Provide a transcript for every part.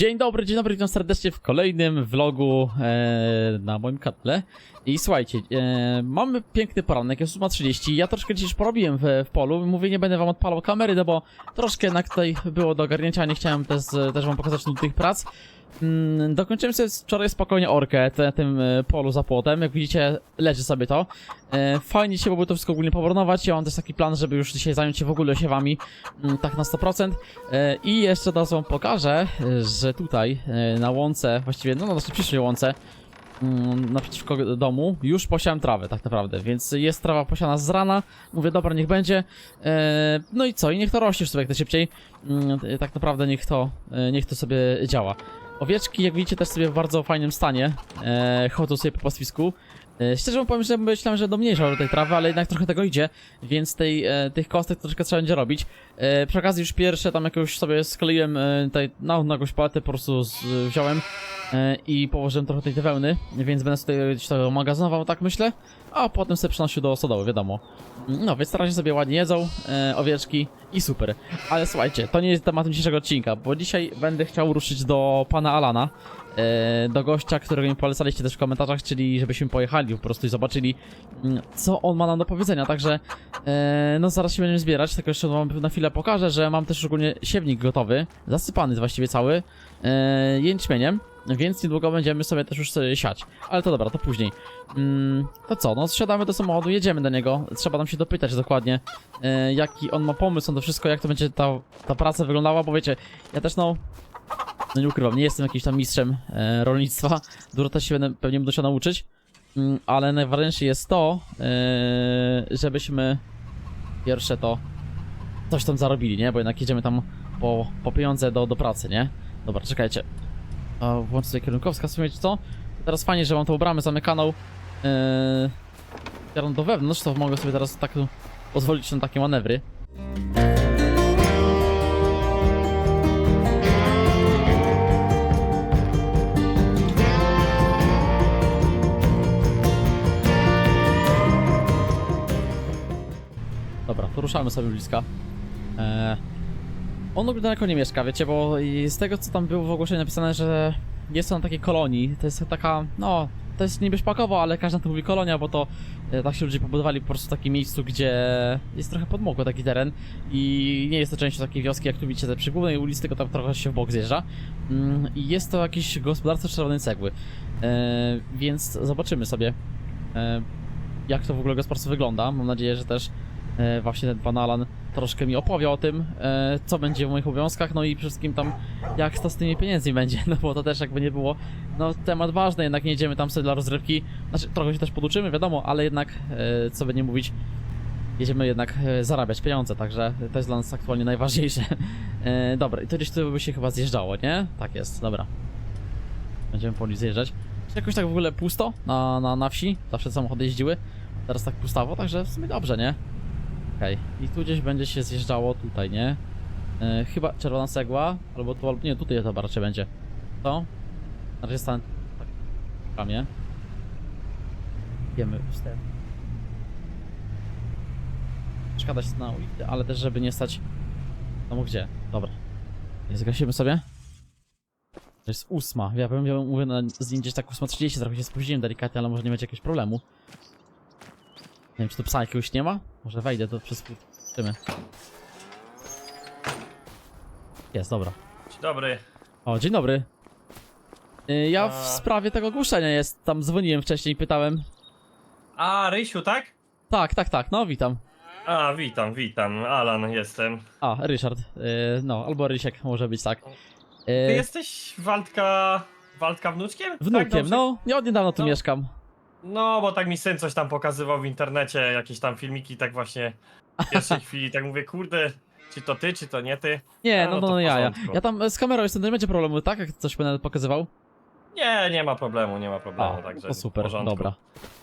Dzień dobry, dzień dobry, witam serdecznie w kolejnym vlogu e, na moim kanale. I słuchajcie, e, mamy piękny poranek, jest 8.30, ja troszkę dziś porobiłem w, w polu, mówię nie będę wam odpalał kamery, no bo troszkę jednak tutaj było do ogarnięcia, nie chciałem też, też wam pokazać tych prac. Mm, dokończyłem sobie wczoraj spokojnie orkę na tym e, polu za płotem, jak widzicie leży sobie to. E, fajnie się byłoby to wszystko ogólnie pobornować, ja mam też taki plan, żeby już dzisiaj zająć się w ogóle siewami, mm, tak na 100%. E, I jeszcze teraz wam pokażę, że tutaj na łące, właściwie no na naszej przyszłej łące, mm, naprzeciwko domu, już posiałem trawę tak naprawdę, więc jest trawa posiana z rana, mówię dobra, niech będzie, no i co, i niech to rośnie sobie jak najszybciej, Mm, tak naprawdę niech to, niech to sobie działa. Owieczki, jak widzicie, też sobie w bardzo fajnym stanie, e, chodzą sobie po pastwisku, E, Szczerze powiem, że myślałem, że domniejsza tej trawy, ale jednak trochę tego idzie, więc tej, e, tych kostek troszkę trzeba będzie robić. E, przy okazji już pierwsze tam jakąś sobie skleiłem e, tutaj na, na jakąś paletę, po prostu z, wziąłem e, i położyłem trochę tej wełny, więc będę sobie gdzieś to magazynował, tak myślę, a potem sobie przenosił do stodoły, wiadomo. No, więc na sobie ładnie jedzą e, owieczki i super. Ale słuchajcie, to nie jest temat dzisiejszego odcinka, bo dzisiaj będę chciał ruszyć do pana Alana, e, do gościa, którego mi polecaliście też w komentarzach, czyli żebyśmy pojechali po prostu i zobaczyli, mm, co on ma nam do powiedzenia. Także, e, no zaraz się będziemy zbierać, tylko jeszcze wam na chwilę pokażę, że mam też ogólnie siewnik gotowy, zasypany właściwie cały, e, jęczmieniem. Więc niedługo będziemy sobie też już siać. Ale to dobra, to później. Mm, to co, no siadamy do samochodu, jedziemy do niego. Trzeba nam się dopytać dokładnie, e, jaki on ma pomysł na to wszystko, jak to będzie ta, ta praca wyglądała, bo wiecie, ja też no, no nie ukrywam, nie jestem jakimś tam mistrzem e, rolnictwa. Dużo też się będę, pewnie będę się nauczyć. Mm, ale najważniejsze jest to, e, żebyśmy pierwsze to coś tam zarobili, nie? Bo jednak jedziemy tam po, po pieniądze do, do pracy, nie? Dobra, czekajcie. A, włączę sobie kierunkowskaz, słuchajcie co? Teraz fajnie, że mam tą bramę zamykaną. Yy, ja do wewnątrz, to mogę sobie teraz tak pozwolić na takie manewry. Dobra, to ruszamy sobie bliska. Eee, on ogólnie daleko nie mieszka, wiecie, bo z tego co tam było w ogłoszeniu napisane, że jest on na takiej kolonii, to jest taka, no, to jest niby szpakowo, ale każdy na to mówi kolonia, bo to e, tak się ludzie pobudowali po prostu w takim miejscu, gdzie jest trochę podmokły taki teren i nie jest to częścią takiej wioski, jak tu widzicie przy głównej ulicy, tylko tam trochę się w bok zjeżdża. Mm, I jest to jakieś gospodarstwo czerwonej cegły, e, więc zobaczymy sobie, e, jak to w ogóle gospodarstwo wygląda. Mam nadzieję, że też właśnie ten pan Alan troszkę mi opowie o tym, e, co będzie w moich obowiązkach, no i przede wszystkim tam jak to z tymi pieniędzmi będzie, no bo to też jakby nie było, no temat ważny, jednak nie jedziemy tam sobie dla rozrywki, znaczy trochę się też poduczymy, wiadomo, ale jednak, e, co by nie mówić, jedziemy jednak e, zarabiać pieniądze, także to jest dla nas aktualnie najważniejsze. E, dobra, i to gdzieś tu by się chyba zjeżdżało, nie? Tak jest, dobra. Będziemy powoli zjeżdżać. Czy jakoś tak w ogóle pusto na, na, na wsi? Zawsze samochody jeździły, teraz tak pustawo, także w sumie dobrze, nie? Okej, i tu gdzieś będzie się zjeżdżało tutaj, nie? E, chyba czerwona cegła, albo tu, albo nie, tutaj to raczej będzie. To? Na razie stanę tak ramię. Wiemy wstęp. Szkoda się na ulicy, ale też żeby nie stać... No mów gdzie? Dobra. Zgasimy sobie. To jest ósma. Ja powiem, ja mówię na zdjęcie tak 8.30, trochę się spóźniłem delikatnie, ale może nie będzie jakiegoś problemu. Nie wiem, czy tu psa jakiegoś nie ma? Może wejdę, to przez tymy. Jest, dobra. Dzień dobry. O, dzień dobry. Y, Ja w sprawie tego ogłoszenia jest, tam dzwoniłem wcześniej, pytałem. A, Rysiu, tak? Tak, tak, tak, no witam. A, witam, witam. Alan jestem. A, Ryszard, y, no, albo Rysiek może być, tak. Ty Y, jesteś Waldka... Waldka wnuczkiem? Tak, Wnukiem, dobrze? no, ja od niedawna tu No. mieszkam. No, bo tak mi syn coś tam pokazywał w internecie, jakieś tam filmiki, tak właśnie w pierwszej chwili, tak mówię, kurde, czy to ty, czy to nie ty? Nie, A, no, no no, to no w ja, ja. porządku. Ja tam z kamerą jestem, to nie będzie problemu, tak? Jak coś będę pokazywał? Nie, nie ma problemu, nie ma problemu, także to super, w porządku. dobra.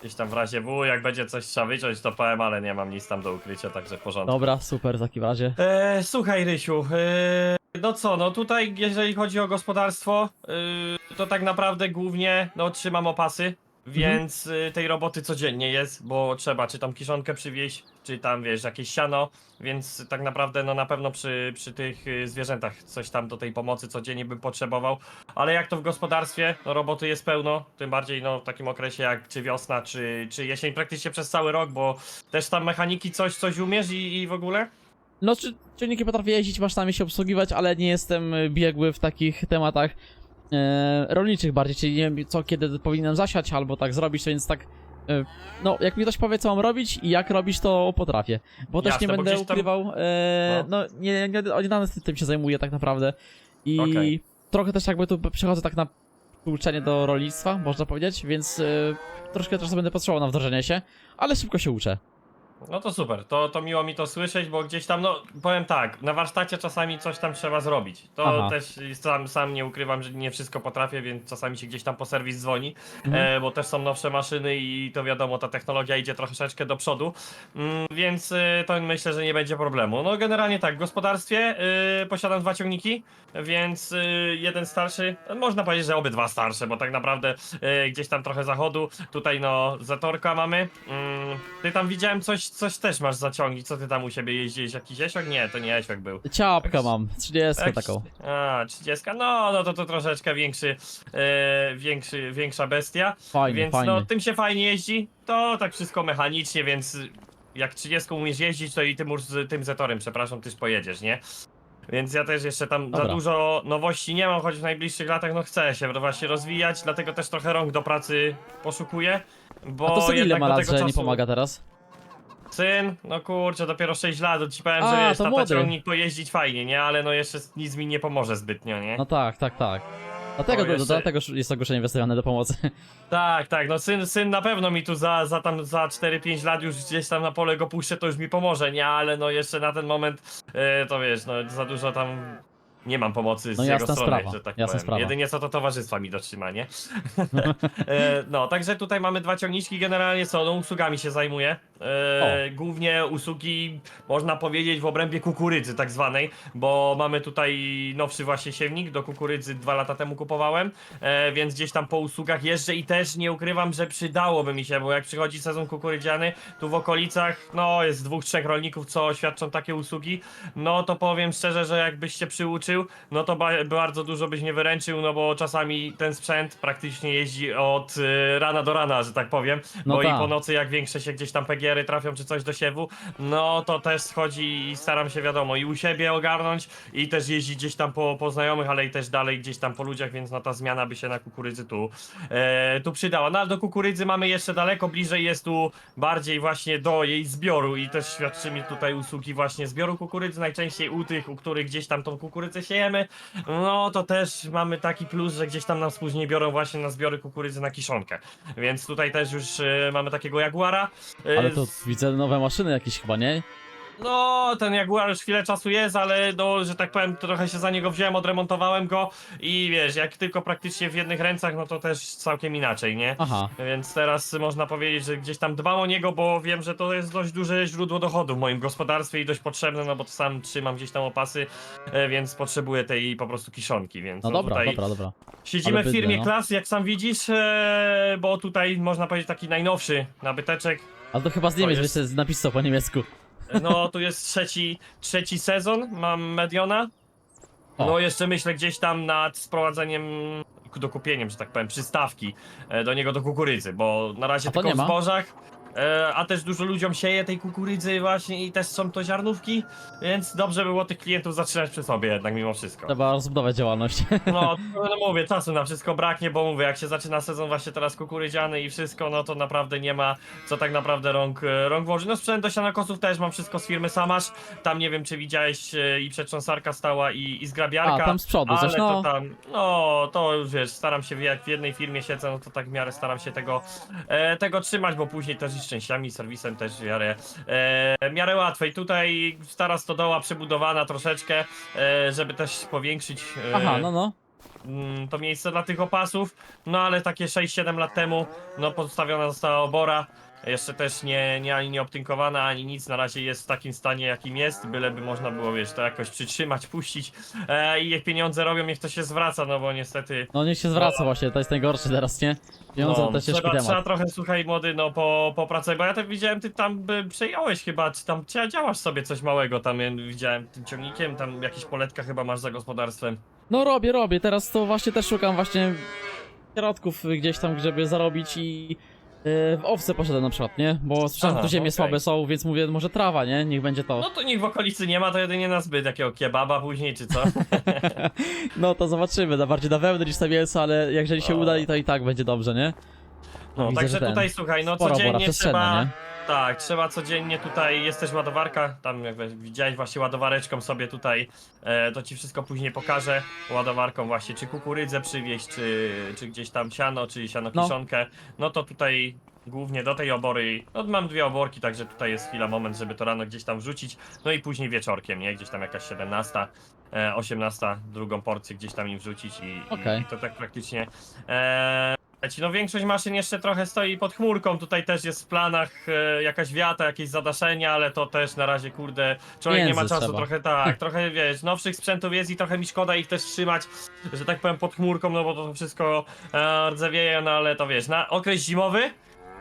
Gdzieś tam w razie W, jak będzie coś trzeba wyciąć, to powiem, ale nie mam nic tam do ukrycia, także w porządku. Dobra, super w takim razie. E, słuchaj, Rysiu, e, no co, no tutaj jeżeli chodzi o gospodarstwo, e, to tak naprawdę głównie no trzymam opasy, Więc y, tej roboty codziennie jest, bo trzeba czy tam kiszonkę przywieźć, czy tam wiesz, jakieś siano, więc tak naprawdę no na pewno przy, przy tych y, zwierzętach coś tam do tej pomocy codziennie bym potrzebował. Ale jak to w gospodarstwie, no roboty jest pełno, tym bardziej no w takim okresie jak czy wiosna, czy, czy jesień, praktycznie przez cały rok, bo też tam mechaniki coś, coś umiesz i, i w ogóle? No, czy ciągniki potrafię jeździć, maszynami się obsługiwać, ale nie jestem biegły w takich tematach e, rolniczych bardziej, czyli nie wiem co, kiedy powinienem zasiać albo tak zrobić, więc tak, e, no, jak mi ktoś powie, co mam robić i jak robić, to potrafię. Bo też Jasne, nie bo będę gdzieś tam- ukrywał, e, no, nie, nie, nie dane tym się zajmuję tak naprawdę i Okej. trochę też jakby tu przechodzę tak na uczenie do rolnictwa, można powiedzieć, więc e, troszkę też będę potrzebował na wdrożenie się, ale szybko się uczę. No to super, to, to miło mi to słyszeć, bo gdzieś tam, no powiem tak, na warsztacie czasami coś tam trzeba zrobić. To Aha. też sam, sam nie ukrywam, że nie wszystko potrafię, więc czasami się gdzieś tam po serwis dzwoni, Mhm. e, bo też są nowsze maszyny i to wiadomo, ta technologia idzie troszeczkę do przodu, mm, więc e, to myślę, że nie będzie problemu. No generalnie tak, w gospodarstwie e, posiadam dwa ciągniki, więc e, jeden starszy, można powiedzieć, że obydwa starsze, bo tak naprawdę e, gdzieś tam trochę zachodu, tutaj no zatorka mamy. Mm, ty tam widziałem coś, coś też masz zaciągi, co ty tam u siebie jeździłeś, jakiś Esiok? Nie, to nie Esiok był. Ciapkę mam, 30 Jak- taką. A, 30, no, no to to troszeczkę większy, e, większy, większa bestia. Fajnie, więc no, tym się fajnie jeździ, to tak wszystko mechanicznie, więc jak 30 umiesz jeździć, to i tym, już z tym Zetorem, przepraszam, tyś pojedziesz, nie? Więc ja też jeszcze tam za Dobra. dużo nowości nie mam, choć w najbliższych latach no chcę się właśnie rozwijać, dlatego też trochę rąk do pracy poszukuję. Bo A to syn ile jednak ma do lat, tego że nie czasu- pomaga teraz? Syn, no kurczę, dopiero 6 lat, to ci powiem, A, że wiesz, to tata młody. ciągnik pojeździć fajnie, nie? Ale no jeszcze nic mi nie pomoże zbytnio, nie? No tak, tak, tak. Dlatego, O, jeszcze- dlatego jest ogłoszenie wystawione do pomocy. Tak, tak, no syn, syn na pewno mi tu za, za tam za 4-5 lat już gdzieś tam na pole go puszczę, to już mi pomoże, nie? Ale no jeszcze na ten moment, e, to wiesz, no za dużo tam nie mam pomocy z No jego jasna strony, sprawa, że tak jasna powiem. sprawa. Jedynie co to towarzystwa mi dotrzyma, nie? e, no, także tutaj mamy dwa ciągniczki, generalnie co, no usługami się zajmuję. E, głównie usługi, można powiedzieć, w obrębie kukurydzy tak zwanej, bo mamy tutaj nowszy właśnie siewnik, do kukurydzy dwa lata temu kupowałem, e, więc gdzieś tam po usługach jeżdżę i też nie ukrywam, że przydałoby mi się, bo jak przychodzi sezon kukurydziany, tu w okolicach, no jest dwóch, trzech rolników, co świadczą takie usługi, no to powiem szczerze, że jakbyś się przyuczył, no to ba bardzo dużo byś nie wyręczył, no bo czasami ten sprzęt praktycznie jeździ od y, rana do rana, że tak powiem, No bo i tak. po nocy jak większe się gdzieś tam PGR-y trafią czy coś do siewu, no to też schodzi i staram się wiadomo i u siebie ogarnąć i też jeździć gdzieś tam po, po znajomych, ale i też dalej gdzieś tam po ludziach, więc no ta zmiana by się na kukurydzy tu, e, tu przydała. No ale do kukurydzy mamy jeszcze daleko bliżej, jest tu bardziej właśnie do jej zbioru i też świadczymy tutaj usługi właśnie zbioru kukurydzy, najczęściej u tych, u których gdzieś tam tą kukurydzę siejemy, no to też mamy taki plus, że gdzieś tam nas później biorą właśnie na zbiory kukurydzy na kiszonkę, więc tutaj też już e, mamy takiego Jaguara. e, to widzę nowe maszyny jakieś chyba, nie? No, ten Jaguar już chwilę czasu jest, ale no, że tak powiem, trochę się za niego wziąłem, odremontowałem go i wiesz, jak tylko praktycznie w jednych rękach, no to też całkiem inaczej, nie? Aha. Więc teraz można powiedzieć, że gdzieś tam dbam o niego, bo wiem, że to jest dość duże źródło dochodu w moim gospodarstwie i dość potrzebne, no bo to sam trzymam gdzieś tam opasy, e, więc potrzebuję tej po prostu kiszonki, więc No dobra, tutaj dobra, dobra. siedzimy ale w firmie no. Klas, jak sam widzisz, e, bo tutaj można powiedzieć taki najnowszy nabyteczek, Ale to chyba z Niemiec, jest- jest... napisał po niemiecku. No tu jest trzeci, trzeci sezon, mam Mediona, O. No jeszcze myślę gdzieś tam nad sprowadzeniem, dokupieniem, że tak powiem, przystawki e, do niego do kukurydzy, bo na razie A to tylko nie w ma? zbożach, e, a też dużo ludziom sieje tej kukurydzy właśnie i też są to ziarnówki, więc dobrze było tych klientów zatrzymać przy sobie jednak mimo wszystko. Trzeba rozbudować działalność. No, no mówię, czasu na wszystko braknie, bo mówię, jak się zaczyna sezon właśnie teraz kukurydziany i wszystko, no to naprawdę nie ma co tak naprawdę rąk, e, rąk włożyć. No sprzęt do sianokosów też mam wszystko z firmy Samasz, tam nie wiem czy widziałeś e, i przetrząsarka stała i, i zgrabiarka. A, tam z przodu, Ale no. to tam, no to już wiesz, staram się, jak w jednej firmie siedzę, no to tak w miarę staram się tego, e, tego trzymać, bo później też z częściami, serwisem też w miarę, e, w miarę łatwej. Tutaj stara stodoła przebudowana troszeczkę, e, żeby też powiększyć e, Aha, no no. mm, to miejsce dla tych opasów, no ale takie 6-7 lat temu, no postawiona została obora, Jeszcze też nie, nie ani nie obtynkowana, ani nic, na razie jest w takim stanie jakim jest, byleby można było, wiesz, to jakoś przytrzymać, puścić e, i jak pieniądze robią, niech to się zwraca, no bo niestety No niech się zwraca właśnie, to jest najgorsze teraz, nie? Pieniądze no, to ciężki trzeba, trzeba trochę, słuchaj, młody, no po, popracować, bo ja tak widziałem, ty tam by przejąłeś chyba, czy tam czy działasz sobie coś małego, tam ja widziałem tym ciągnikiem, tam jakieś poletka chyba masz za gospodarstwem. No robię, robię, teraz to właśnie też szukam właśnie środków gdzieś tam, żeby zarobić i yy, w owce poszedłem na przykład, nie? Bo słyszałem, że Aha, tu ziemie okej. słabe są, więc mówię, może trawa, nie? Niech będzie to. No to niech w okolicy nie ma, to jedynie na zbyt jakiego kebaba później, czy co? No to zobaczymy, na bardziej na wełnę niż na mięso, ale jeżeli się O. uda, to i tak będzie dobrze, nie? No, Widzę, także że ten, tutaj słuchaj, no spora obora codziennie przestrzenna, trzeba. nie? Tak, trzeba codziennie tutaj, jest też ładowarka, tam jak widziałeś właśnie ładowareczką sobie tutaj, e, to ci wszystko później pokażę, ładowarką właśnie, czy kukurydzę przywieźć, czy, czy gdzieś tam siano, czy siano No. kiszonkę, no to tutaj głównie do tej obory, no mam dwie oborki, także tutaj jest chwila, moment, żeby to rano gdzieś tam wrzucić, no i później wieczorkiem, nie, gdzieś tam jakaś 17, e, 18, drugą porcję gdzieś tam im wrzucić i, Okej. i, i to tak praktycznie, e, No większość maszyn jeszcze trochę stoi pod chmurką, tutaj też jest w planach e, jakaś wiata, jakieś zadaszenia, ale to też na razie kurde, człowiek nie ma Pieniędzy czasu, trzeba. trochę tak, trochę wiesz, nowszych sprzętów jest i trochę mi szkoda ich też trzymać, że tak powiem pod chmurką, no bo to wszystko e, rdzewieje, no ale to wiesz, na okres zimowy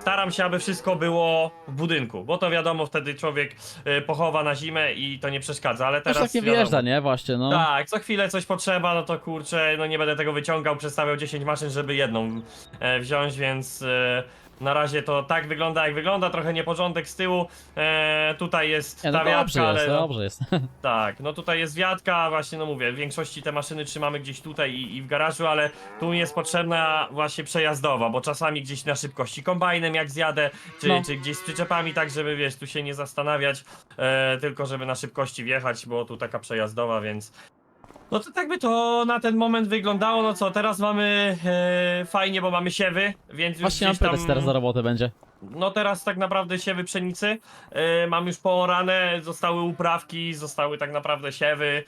staram się, aby wszystko było w budynku, bo to wiadomo, wtedy człowiek e, pochowa na zimę i to nie przeszkadza, ale Też teraz tak nie wiadomo, wjeżdża, nie? Właśnie, no. tak, co chwilę coś potrzeba, no to kurczę, no nie będę tego wyciągał, przestawiał 10 maszyn, żeby jedną e, wziąć, więc e, na razie to tak wygląda jak wygląda, trochę nieporządek z tyłu. E, tutaj jest Nie, no ta dobrze wiatka, jest, ale no, dobrze jest. tak, no tutaj jest wiatka, właśnie no mówię, w większości te maszyny trzymamy gdzieś tutaj i, i w garażu, ale tu mi jest potrzebna właśnie przejazdowa, bo czasami gdzieś na szybkości kombajnem jak zjadę, czy, No. czy gdzieś z przyczepami, tak żeby wiesz, tu się nie zastanawiać, e, tylko żeby na szybkości wjechać, bo tu taka przejazdowa, więc no to tak by to na ten moment wyglądało, no co, teraz mamy e, fajnie, bo mamy siewy, więc już Właśnie mam gdzieś tam... pytać teraz za robotę będzie. No teraz tak naprawdę siewy pszenicy. Yy, mam już poorane, zostały uprawki, zostały tak naprawdę siewy.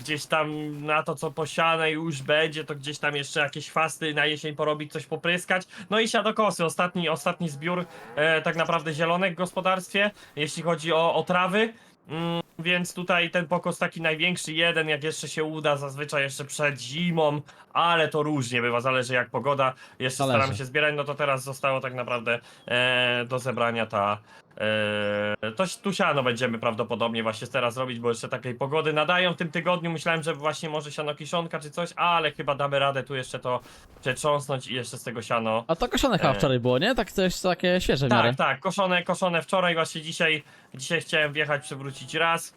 Gdzieś tam na to co posiane już będzie, to gdzieś tam jeszcze jakieś chwasty na jesień porobić, coś popryskać. No i siadokosy, ostatni, ostatni zbiór e, tak naprawdę zielonek w gospodarstwie, jeśli chodzi o, o trawy. Mm, więc tutaj ten pokos taki największy, jeden, jak jeszcze się uda, zazwyczaj jeszcze przed zimą, ale to różnie bywa, zależy jak pogoda. Jeszcze Zależy. staram się zbierać, no to teraz zostało tak naprawdę e, do zebrania ta. E, to tu siano będziemy prawdopodobnie właśnie teraz robić, bo jeszcze takiej pogody nadają w tym tygodniu. Myślałem, że właśnie może siano kiszonka czy coś, ale chyba damy radę tu jeszcze to przetrząsnąć i jeszcze z tego siano. A to koszone chyba E. wczoraj było, nie? Tak coś takie świeże w miarę. Tak, tak, koszone, koszone wczoraj, właśnie dzisiaj, dzisiaj chciałem wjechać, przewrócić raz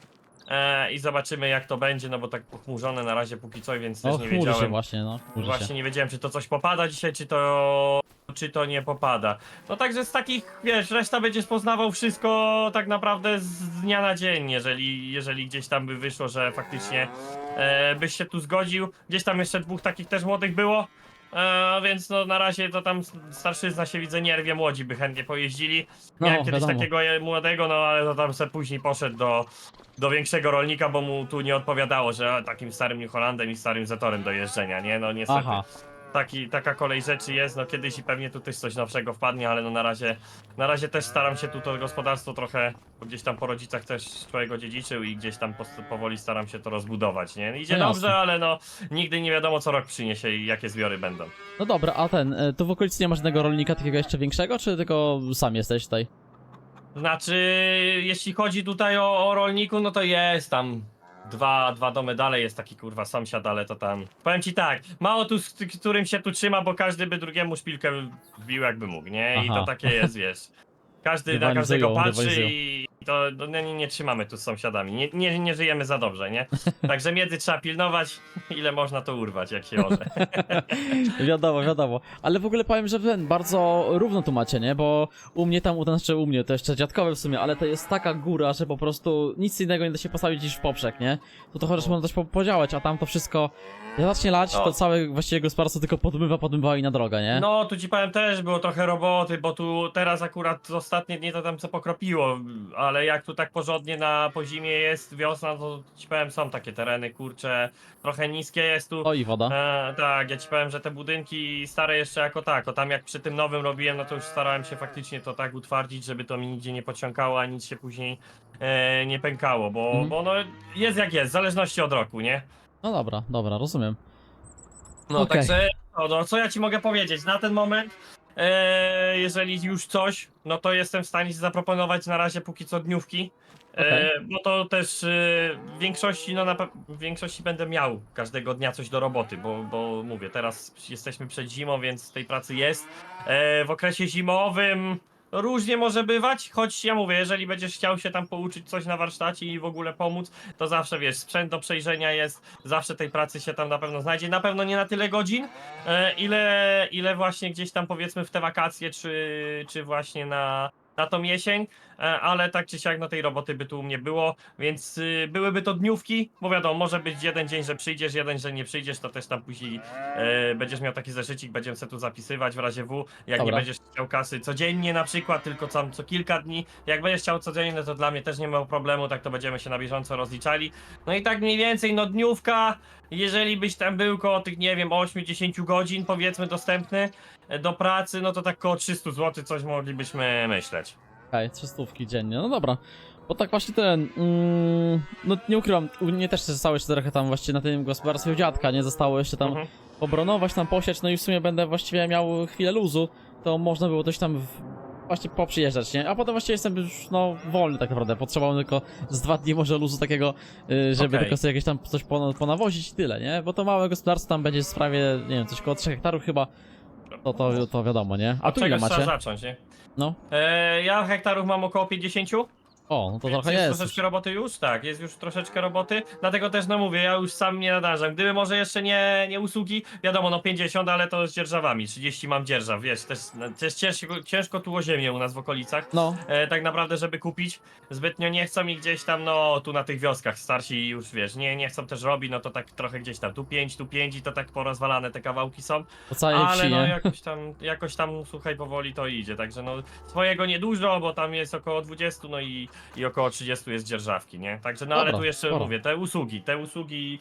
e, i zobaczymy jak to będzie, no bo tak pochmurzone na razie póki co, więc No też nie chmurzy się wiedziałem. właśnie, no. Chmurzy Właśnie się. nie wiedziałem, czy to coś popada dzisiaj, czy to, czy to nie popada. No także z takich, wiesz, reszta będziesz poznawał wszystko tak naprawdę z dnia na dzień, jeżeli, jeżeli gdzieś tam by wyszło, że faktycznie e, byś się tu zgodził. Gdzieś tam jeszcze dwóch takich też młodych było. E, więc no na razie to tam starszyzna się widzę nie rwie, młodzi by chętnie pojeździli. No, Miałem kiedyś wiadomo. takiego je- młodego, no ale to tam se później poszedł do, do większego rolnika, bo mu tu nie odpowiadało, że a, takim starym New Hollandem i starym Zetorem do jeżdżenia, nie? No niestety. Aha. Taki, taka kolej rzeczy jest, no kiedyś i pewnie tu też coś nowszego wpadnie, ale no na razie, na razie też staram się tu to gospodarstwo trochę, bo gdzieś tam po rodzicach też człowiek dziedziczył i gdzieś tam powoli staram się to rozbudować, nie? Idzie No dobrze, ale no nigdy nie wiadomo co rok przyniesie i jakie zbiory będą. No dobra, a ten, e, tu w okolicy nie ma żadnego rolnika takiego jeszcze większego, czy tylko sam jesteś tutaj? Znaczy, jeśli chodzi tutaj o, o rolniku, no to jest tam dwa, dwa domy dalej, jest taki kurwa sąsiad, ale to tam. Powiem ci tak, mało tu z którym się tu trzyma, bo każdy by drugiemu szpilkę wbił jakby mógł, nie? I Aha. to takie jest, wiesz. Każdy na Rywalizują, każdego patrzy rywalizują. i to no, nie, nie trzymamy tu z sąsiadami. Nie, nie, nie żyjemy za dobrze, nie? Także miedzy trzeba pilnować, ile można to urwać, jak się może. Wiadomo, wiadomo. Ale w ogóle powiem, że ten, bardzo równo tu macie, nie? Bo u mnie tam, u- znaczy u mnie, to jeszcze dziadkowe w sumie, ale to jest taka góra, że po prostu nic innego nie da się postawić niż w poprzek, nie? Tu to chociaż można coś po- podziałać, a tam to wszystko, jak zacznie lać, No. to całe właściwie gospodarstwo tylko podmywa, podmywa i na drogę, nie? No, tu ci powiem też, było trochę roboty, bo tu teraz akurat ostatnie dni to tam co pokropiło, ale ale jak tu tak porządnie na pozimie jest wiosna, to ci powiem, są takie tereny, kurcze, trochę niskie jest tu. O i woda. E, tak, ja ci powiem, że te budynki stare jeszcze jako tak, o tam jak przy tym nowym robiłem, no to już starałem się faktycznie to tak utwardzić, żeby to mi nigdzie nie pociągało, a nic się później e, nie pękało, bo, Mhm. bo no jest jak jest, w zależności od roku, nie? No dobra, dobra, rozumiem. No Okej. także, no, no co ja ci mogę powiedzieć, na ten moment, e, jeżeli już coś, no to jestem w stanie zaproponować na razie póki co dniówki, Okej. e, bo to też e, w większości, no na, pe- w większości będę miał każdego dnia coś do roboty, bo, bo mówię, teraz jesteśmy przed zimą, więc tej pracy jest. E, w okresie zimowym różnie może bywać, choć ja mówię, jeżeli będziesz chciał się tam pouczyć coś na warsztacie i w ogóle pomóc, to zawsze wiesz, sprzęt do przejrzenia jest, zawsze tej pracy się tam na pewno znajdzie. Na pewno nie na tyle godzin, e, ile, ile właśnie gdzieś tam powiedzmy w te wakacje, czy, czy właśnie na, na tą jesień, ale tak czy siak no tej roboty by tu u mnie było, więc y, byłyby to dniówki, bo wiadomo, może być jeden dzień, że przyjdziesz, jeden, że nie przyjdziesz, to też tam później e, będziesz miał taki zeszycik, będziemy sobie tu zapisywać w razie W, jak nie Dobra. będziesz chciał kasy codziennie na przykład, tylko tam co kilka dni, jak będziesz chciał codziennie, to dla mnie też nie ma problemu, tak to będziemy się na bieżąco rozliczali. No i tak mniej więcej, no dniówka, jeżeli byś tam był koło tych, nie wiem, 8-10 godzin powiedzmy dostępny e, do pracy, no to tak koło 300 zł coś moglibyśmy myśleć. Okej, trzy stówki dziennie, no dobra. Bo tak właśnie ten, mm, no nie ukrywam, u mnie też zostało jeszcze trochę tam właściwie na tym gospodarstwie u dziadka, nie? Zostało jeszcze tam Mhm. obronować, tam posiać, no i w sumie będę właściwie miał chwilę luzu, to można było coś tam w, właśnie poprzyjeżdżać, nie? A potem właściwie jestem już, no, wolny tak naprawdę, potrzebowałem tylko z dwa dni może luzu takiego, y, żeby Okej. tylko sobie jakieś tam coś pona- ponawozić i tyle, nie? Bo to małe gospodarstwo tam będzie w sprawie, nie wiem, coś koło 3 hektarów chyba, to, to, to wiadomo, nie? A Od tu ile czegoś trzeba macie? zacząć, nie? No, E, ja hektarów mam około 50. o, no to Więc trochę jest jest. troszeczkę roboty już, tak, jest już troszeczkę roboty, dlatego też no mówię, ja już sam nie nadarzam. Gdyby może jeszcze nie, nie usługi, wiadomo, no 50, ale to z dzierżawami, 30 mam dzierżaw, wiesz, też, też ciężko, ciężko tu o ziemię u nas w okolicach. No, E, tak naprawdę, żeby kupić, zbytnio nie chcą mi gdzieś tam, no tu na tych wioskach starsi już wiesz, nie, nie chcą też robić, no to tak trochę gdzieś tam, tu 5, tu 5 i to tak porozwalane te kawałki są. po całej Ale wsi, no nie? jakoś tam, jakoś tam, słuchaj, powoli to idzie, także no swojego niedużo, bo tam jest około 20, no i, i około 30 jest dzierżawki, nie? Także no ale Dobra, tu jeszcze sporo. mówię, te usługi, te usługi,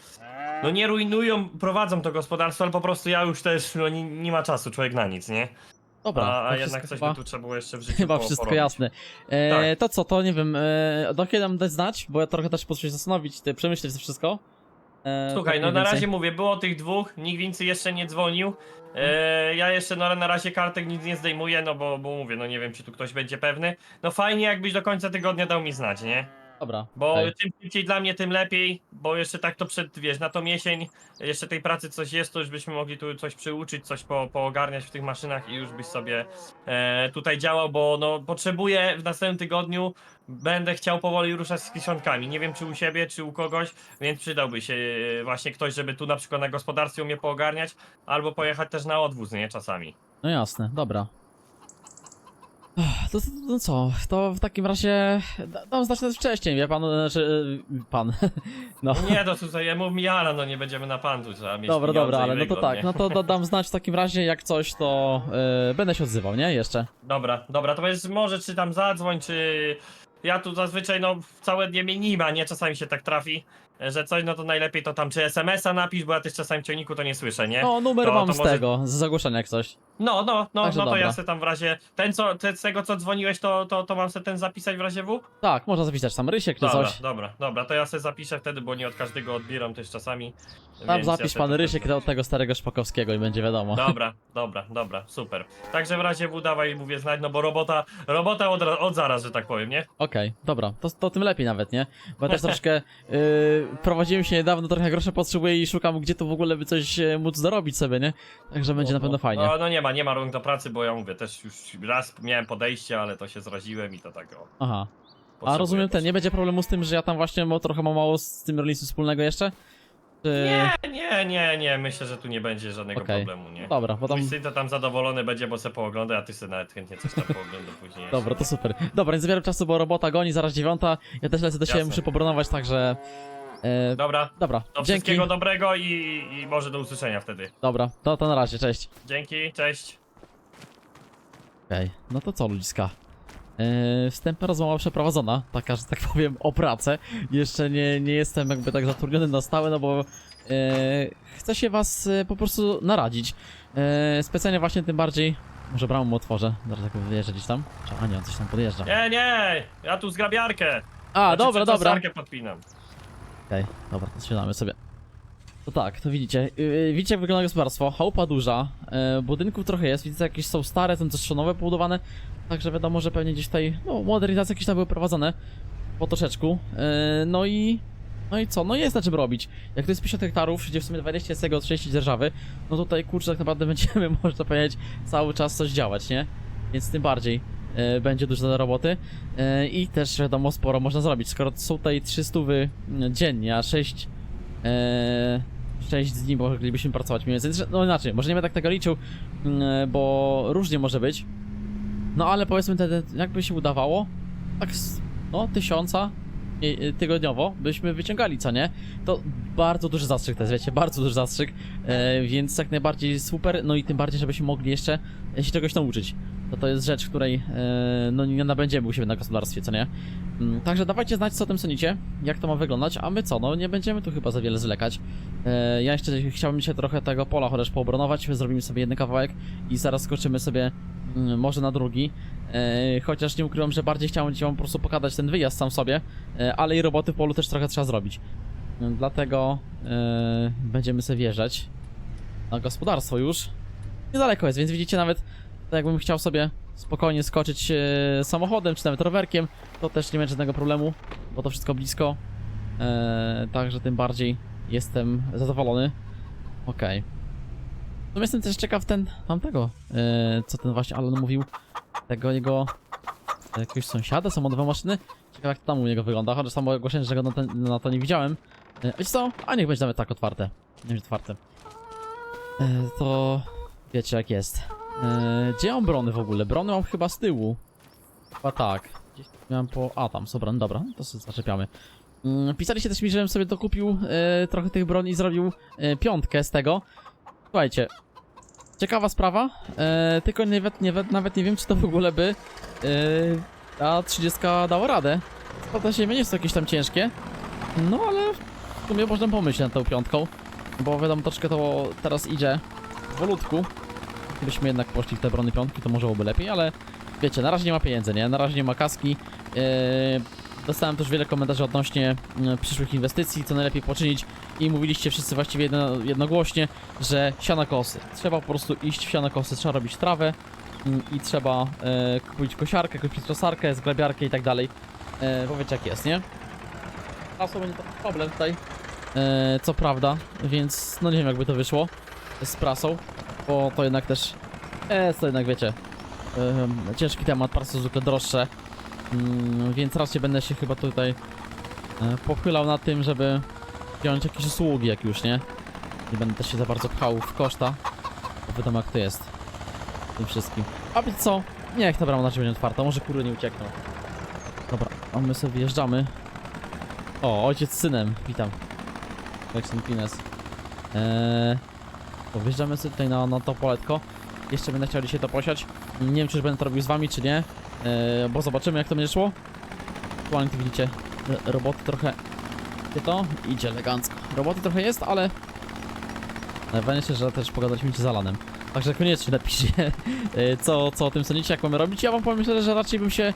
no nie rujnują, prowadzą to gospodarstwo, ale po prostu ja już też, no nie, nie ma czasu człowiek na nic, nie? Dobra, a, to a jednak wszystko coś chyba, by tu trzeba było jeszcze w życiu chyba po- wszystko porobić. jasne. E, Tak. To co, to nie wiem, e, do kiedy nam dać znać, bo ja trochę też potrzebuję się zastanowić, przemyśleć to wszystko. E, Słuchaj, tak no na razie mówię, było tych dwóch, nikt więcej jeszcze nie dzwonił. E, ja jeszcze no, na razie kartek nic nie zdejmuję, no bo, bo mówię, no nie wiem czy tu ktoś będzie pewny. No fajnie jakbyś do końca tygodnia dał mi znać, nie? Dobra, Bo okej. tym szybciej dla mnie, tym lepiej, bo jeszcze tak to przed, wiesz, na tą jesień, jeszcze tej pracy coś jest, to już byśmy mogli tu coś przyuczyć, coś po, poogarniać w tych maszynach i już byś sobie e, tutaj działał, bo no potrzebuję w następnym tygodniu, będę chciał powoli ruszać z kieszonkami, nie wiem czy u siebie, czy u kogoś, więc przydałby się e, właśnie ktoś, żeby tu na przykład na gospodarstwie mnie poogarniać, albo pojechać też na odwóz, nie, czasami. No jasne, dobra. To, to, to co, to w takim razie znać nawet wcześniej, wie pan, że pan, no. Nie, to tutaj mów mi no nie będziemy na pan tu, trzeba mieć Dobra, dobra, ale no to tak, nie? no to da- dam znać w takim razie, jak coś, to e, będę się odzywał, nie? Jeszcze. Dobra, dobra, to jest może czy tam zadzwoń, czy ja tu zazwyczaj no całe dnie mnie nie ma, nie? Czasami się tak trafi, że coś, no to najlepiej to tam czy SMS-a napisz, bo ja też czasami w ciągniku to nie słyszę, nie? No, numer To- mam to z może- tego, z zagłoszenia jak coś. No, no, no, Także no to dobra. ja sobie tam w razie, ten co, ten, z tego co dzwoniłeś, to, to, to mam sobie ten zapisać w razie W? Tak, można zapisać tam Rysiek czy Dobra, coś. dobra, dobra, to ja sobie zapiszę wtedy, bo nie od każdego odbieram też czasami. Tam więc ja zapisz sobie pan to- Rysiek do tego starego Szpakowskiego i będzie wiadomo. Dobra, dobra, dobra, super. Także w razie W dawaj mówię znać, no bo robota, robota od, ra- od zaraz, że tak powiem, nie? Okej, dobra, to, to tym lepiej nawet, nie? Bo ja też troszkę yy, prowadziłem się niedawno, trochę grosze potrzebuję i szukam, gdzie tu w ogóle by coś e, móc dorobić sobie, nie? Także będzie na pewno fajnie. No, no nie ma, nie ma rąk do pracy, bo ja mówię, też już raz miałem podejście, ale to się zraziłem i to tak o. Aha. A potrzebuję rozumiem ten, nie będzie problemu z tym, że ja tam właśnie mo, trochę mam mało z tym rolnictwem wspólnego jeszcze? Czy... Nie, nie, nie, nie, myślę, że tu nie będzie żadnego Okej. problemu, nie? Dobra, bo tam... Mój syn to tam zadowolony będzie, bo se poogląda, a ty sobie nawet chętnie coś tam poogląda później. Dobra, to super. Dobra, nie zabieram czasu, bo robota goni, zaraz dziewiąta. Ja też lecę do siebie, Jasne. muszę pobronować, także... E, Dobra, dobra, to dzięki. wszystkiego dobrego i, i może do usłyszenia wtedy. Dobra, to, to na razie, cześć. Dzięki, cześć. Okej, no to co ludziska? E, wstępna rozmowa przeprowadzona, taka, że tak powiem, o pracę. Jeszcze nie, nie jestem jakby tak zatrudniony na stałe, no bo e, chcę się was e, po prostu naradzić. E, specjalnie właśnie tym bardziej... Może bramę mu otworzę, zaraz jak wyjeżdża gdzieś tam. Czy- A nie, on coś tam podjeżdża. Nie, nie, ja tu zgrabiarkę. A, Znaczy, dobra, dobra. przeczesarkę podpinam. Okej, dobra, to siadamy sobie. To tak, to widzicie. Yy, widzicie jak wygląda gospodarstwo. Chałupa duża, yy, budynków trochę jest, widzicie jakieś są stare, są też nowe pobudowane. Także wiadomo, że pewnie gdzieś tutaj, no, modernizacje jakieś tam były prowadzone. Po troszeczku. Yy, no i... No i co? No jest na czym robić. Jak to jest 50 hektarów, gdzie w sumie 20 jest tego 30 dzierżawy, no tutaj kurczę tak naprawdę będziemy, można powiedzieć, cały czas coś działać, nie? Więc tym bardziej będzie dużo do roboty e, i też wiadomo sporo można zrobić. Skoro są tutaj 300 wy dziennie, a 6 e, 6 dni moglibyśmy pracować mniej więcej. No inaczej, może nie będę tak tego liczył, mm, bo różnie może być. No ale powiedzmy, te, jakby się udawało, tak no tysiąca e, e, tygodniowo byśmy wyciągali, co nie? To bardzo duży zastrzyk to jest, wiecie, bardzo duży zastrzyk, e, więc jak najbardziej super, no i tym bardziej, żebyśmy mogli jeszcze się czegoś nauczyć. To to jest rzecz, której e, no nie nabędziemy u siebie na gospodarstwie, co nie? Mm, Także dawajcie znać, co o tym sądzicie, jak to ma wyglądać, a my co, no nie będziemy tu chyba za wiele zwlekać. E, ja jeszcze chciałbym się trochę tego pola chociaż poobronować, zrobimy sobie jeden kawałek i zaraz skoczymy sobie mm, może na drugi. E, chociaż nie ukrywam, że bardziej chciałem ci po prostu pokazać ten wyjazd sam sobie, ale i roboty w polu też trochę trzeba zrobić. Dlatego będziemy sobie wjeżdżać na gospodarstwo już. Niedaleko jest, więc widzicie nawet tak jakbym chciał sobie spokojnie skoczyć e, samochodem, czy nawet rowerkiem, to też nie ma żadnego problemu, bo to wszystko blisko. E, także tym bardziej jestem zadowolony. Okej. Okay. jestem też ciekaw ten, tamtego, e, co ten właśnie Alan mówił, tego jego jakiegoś sąsiada, samochodowe maszyny. Ciekaw jak to tam u niego wygląda, chociaż samo ogłoszenie, że go na, ten, na to nie widziałem. E, wiecie co? A niech będzie nawet tak otwarte. Nie będzie otwarte. E, to wiecie jak jest. Eee, gdzie mam brony w ogóle? Brony mam chyba z tyłu. Chyba tak. Gdzieś miałem po... A, tam są brony, dobra, to sobie zaczepiamy. Mm, pisaliście też mi, żebym sobie dokupił e, trochę tych broni i zrobił e, piątkę z tego. Słuchajcie. Ciekawa sprawa, e, tylko nawet, nie, nawet nie wiem, czy to w ogóle by e, ta 30 dała radę. To się nie jest to jakieś tam ciężkie. No ale w sumie można pomyśleć nad tą piątką. Bo wiadomo, troszkę to teraz idzie wolutku. Gdybyśmy jednak poszli w te brony piątki, to może byłoby lepiej, ale wiecie, na razie nie ma pieniędzy, nie? Na razie nie ma kaski. Yy, dostałem też wiele komentarzy odnośnie yy, przyszłych inwestycji, co najlepiej poczynić i mówiliście wszyscy właściwie jedno, jednogłośnie, że siana kosy. Trzeba po prostu iść w siana kosy, trzeba robić trawę yy, i trzeba yy, kupić kosiarkę, kupić trosarkę, zgrabiarkę i tak dalej. Yy, bo wiecie jak jest, nie? Będzie to problem tutaj, yy, co prawda, więc no nie wiem jakby to wyszło z prasą bo to jednak też jest to jednak wiecie ciężki temat, prasy zwykle droższe mm, więc raczej będę się chyba tutaj e, pochylał nad tym, żeby wziąć jakieś usługi jak już, nie? Nie będę też się za bardzo pchał w koszta, bo wiadomo jak to jest w tym wszystkim. A więc co? Niech ta brama na razie będzie otwarta, może kury nie uciekną. Dobra, a my sobie wjeżdżamy. O, ojciec z synem, witam. Jackson Pines. Eee, wjeżdżamy sobie tutaj na, na to poletko. Jeszcze będę chciał dzisiaj to posiać. Nie wiem, czy będę to robił z wami, czy nie. E, bo zobaczymy, jak to będzie szło. Aktualnie tu widzicie, roboty trochę... Gdzie to? Idzie elegancko. Roboty trochę jest, ale... Najważniejsze, że też pogadaliśmy z Alanem. Także koniecznie napiszcie, co, co o tym sądzicie, jak mamy robić. Ja wam powiem szczerze, że raczej bym się...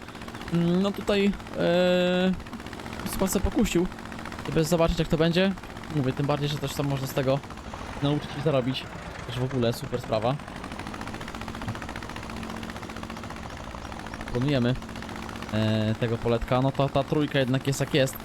mm, No tutaj... Spacę pokusił. Żeby zobaczyć, jak to będzie. Mówię, tym bardziej, że też tam można z tego nauczyć i zarobić. Też w ogóle super sprawa. Planujemy e, tego poletka. No to ta trójka jednak jest jak jest.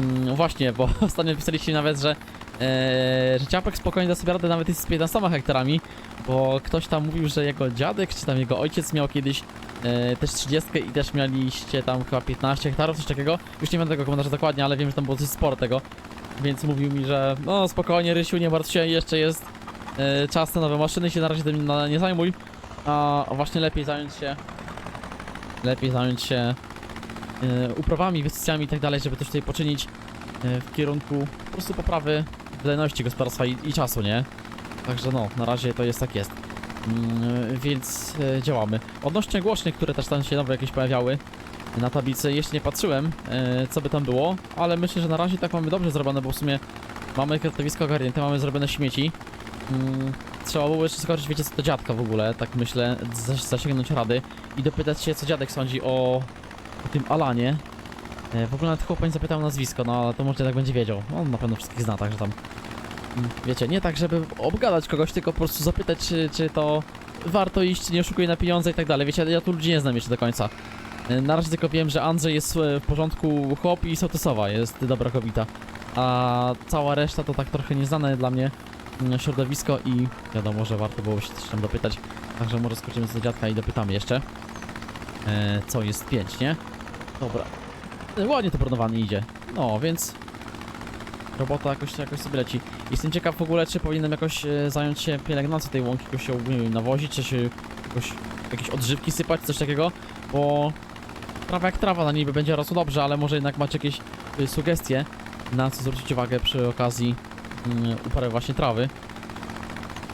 Mm, właśnie, bo ostatnio pisaliście nawet, że e, że Ciapek spokojnie da sobie radę nawet z 15 hektarami, bo ktoś tam mówił, że jego dziadek, czy tam jego ojciec miał kiedyś e, też 30 i też mieliście tam chyba 15 hektarów, coś takiego. Już nie wiem tego komentarza dokładnie, ale wiem, że tam było coś sporo tego. Więc mówił mi, że no spokojnie Rysiu, nie martw się, jeszcze jest e, czas na nowe maszyny, się na razie tym na, nie zajmuj. A właśnie lepiej zająć się lepiej zająć się e, uprawami, inwestycjami i tak dalej, żeby też tutaj poczynić e, w kierunku po prostu poprawy wydajności gospodarstwa i, i czasu, nie? Także no, na razie to jest tak jest. Mm, więc e, działamy. Odnośnie głośnych, które też tam się nowe jakieś pojawiały na tablicy, jeszcze nie patrzyłem, e, co by tam było, ale myślę, że na razie tak mamy dobrze zrobione, bo w sumie mamy kretowisko ogarnięte, mamy zrobione śmieci. Mm, trzeba było jeszcze skoczyć, wiecie co to dziadka w ogóle, tak myślę, zas- zasięgnąć rady i dopytać się, co dziadek sądzi o, o tym Alanie. E, w ogóle nawet chłopak nie zapytał nazwisko, no ale to może tak będzie wiedział. On na pewno wszystkich zna, także tam. mm, Wiecie, nie tak, żeby obgadać kogoś, tylko po prostu zapytać, czy, czy to warto iść, nie oszukuje na pieniądze i tak dalej. Wiecie, ja tu ludzi nie znam jeszcze do końca. E, Na razie tylko wiem, że Andrzej jest e, w porządku chłop i sotysowa jest dobra kobieta. A cała reszta to tak trochę nieznane dla mnie mm, środowisko i wiadomo, że warto było się też tam dopytać. Także może skoczymy do dziadka i dopytamy jeszcze. E, co jest 5, nie? Dobra. E, Ładnie to pornowanie idzie. No, więc robota jakoś, jakoś sobie leci. Jestem ciekaw w ogóle, czy powinienem jakoś zająć się pielęgnacją tej łąki, jakoś się nie wiem, nawozić, czy się jakoś, jakieś odżywki sypać, coś takiego, bo trawa jak trawa na niby będzie rosło dobrze, ale może jednak macie jakieś y, sugestie, na co zwrócić uwagę przy okazji mm, uprawy właśnie trawy.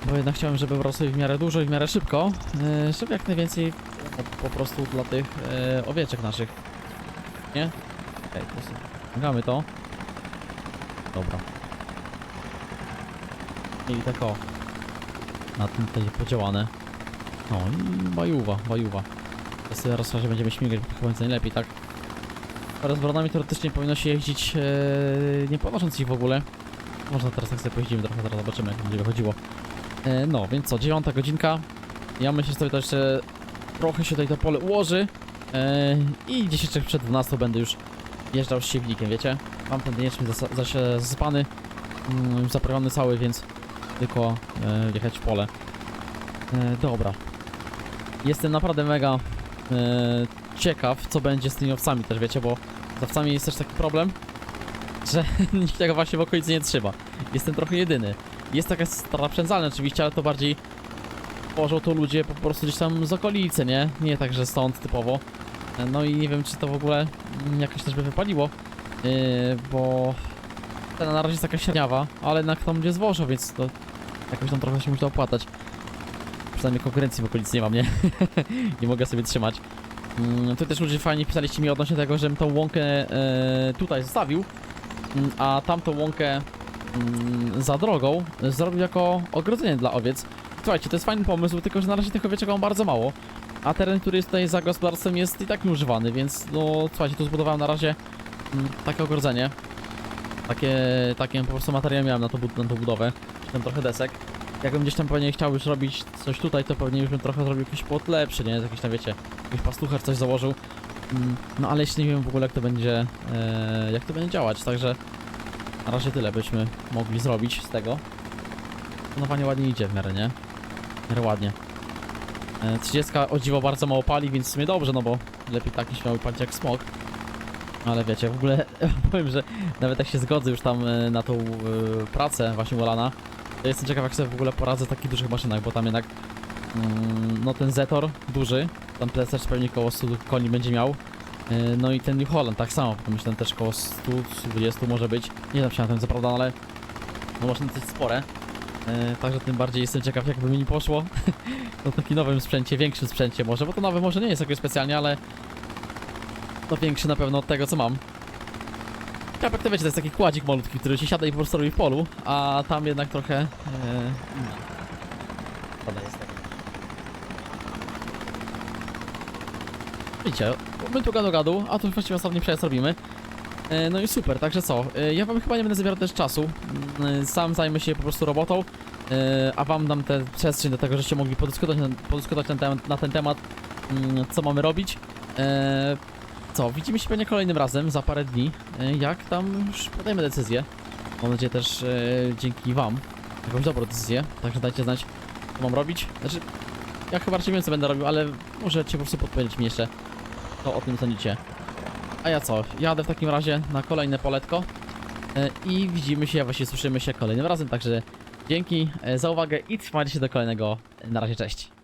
Bo jednak chciałem, żeby rosły w miarę dużo i w miarę szybko, e, żeby jak najwięcej po, po prostu dla tych e, owieczek naszych. Nie? Okej, po prostu to. Dobra. I tak o. Na tym tutaj podziałane. No i bajuwa, bajuwa. Teraz raz razie będziemy śmigać, bo chyba będzie najlepiej, tak? Teraz bronami teoretycznie powinno się jeździć e, nie podnosząc ich w ogóle. Można teraz tak sobie pojeździmy trochę, zaraz zobaczymy jak będzie wychodziło. E, no, więc co, dziewiąta godzinka. Ja myślę, że sobie jeszcze trochę się tutaj to pole ułoży. E, I gdzieś jeszcze przed 12 będę już jeżdżał z siewnikiem, wiecie? Mam ten zas- zasypany, mm, zaprawiony cały, więc tylko e, jechać w pole. E, dobra. Jestem naprawdę mega ciekaw, co będzie z tymi owcami też, wiecie, bo z owcami jest też taki problem, że nikt tego właśnie w okolicy nie trzyma. Jestem trochę jedyny. Jest taka stara przędzalnia oczywiście, ale to bardziej tworzą to ludzie po prostu gdzieś tam z okolicy, nie? Nie tak, że stąd typowo. E, No i nie wiem, czy to w ogóle jakoś też by wypaliło, yy, bo cena na razie jest taka średniawa, ale jednak tam gdzie zwożą, więc to jakoś tam trochę się musi to opłacać. Przynajmniej konkurencji w okolicy nie mam, nie? nie mogę sobie trzymać. Mm, tu też ludzie fajnie pisaliście mi odnośnie tego, żebym tą łąkę e, tutaj zostawił, mm, a tamtą łąkę mm, za drogą zrobił jako ogrodzenie dla owiec. Słuchajcie, to jest fajny pomysł, tylko że na razie tych owieczek mam bardzo mało, a teren, który jest tutaj za gospodarstwem jest i tak nieużywany, więc no słuchajcie, tu zbudowałem na razie takie ogrodzenie. Takie, takie po prostu materiał miałem na, to, na tą budowę, czy tam trochę desek. Jakbym gdzieś tam pewnie chciał już robić coś tutaj, to pewnie już bym trochę zrobił jakiś płot lepszy, nie? Jakiś tam wiecie, jakiś pastucher coś założył. Mm, No ale jeszcze nie wiem w ogóle jak to będzie, e, jak to będzie działać, także na razie tyle byśmy mogli zrobić z tego. Planowanie ładnie idzie w miarę, nie? W miarę ładnie. E, 30 o dziwo bardzo mało pali, więc w sumie dobrze, no bo lepiej tak niż palić jak smog. Ale wiecie, w ogóle powiem, że nawet jak się zgodzę już tam e, na tą e, pracę właśnie Wolana, to jestem ciekaw jak sobie w ogóle poradzę w takich dużych maszynach, bo tam jednak mm, no ten Zetor duży, tam też pewnie koło 100 koni będzie miał. E, No i ten New Holland tak samo, myślę też koło 100-120 może być. Nie znam się na tym co prawda, ale no maszyny dosyć spore. E, Także tym bardziej jestem ciekaw jakby mi pошło na takim nowym sprzęcie, większym sprzęcie może, bo to nowe może nie jest jakoś specjalnie, ale no większy na pewno od tego co mam. Kapek to wiecie, to jest taki kładzik malutki, który się siada i po prostu robi w polu, a tam jednak trochę inna. Pada jest taka. Widzicie, my tu gadu gadu, a tu właściwie ostatni przejazd robimy. E, No i super, także co? E, Ja wam chyba nie będę zabierał też czasu. Mm, Sam zajmę się po prostu robotą, e, a wam dam tę przestrzeń do tego, żeście mogli podyskutować, na- podyskutować na, ten, na ten temat, mm, co mamy robić. E, Co, widzimy się pewnie kolejnym razem za parę dni, e, jak tam już podejmę decyzję. Mam nadzieję też e, dzięki wam jakąś dobrą decyzję, także dajcie znać, co mam robić. Znaczy, ja chyba raczej wiem, co będę robił, ale możecie po prostu podpowiedzieć mi jeszcze, co o tym sądzicie. A ja co? Jadę w takim razie na kolejne poletko e, i widzimy się, a właściwie słyszymy się kolejnym razem, także dzięki za uwagę i trzymajcie się do kolejnego. Na razie, cześć.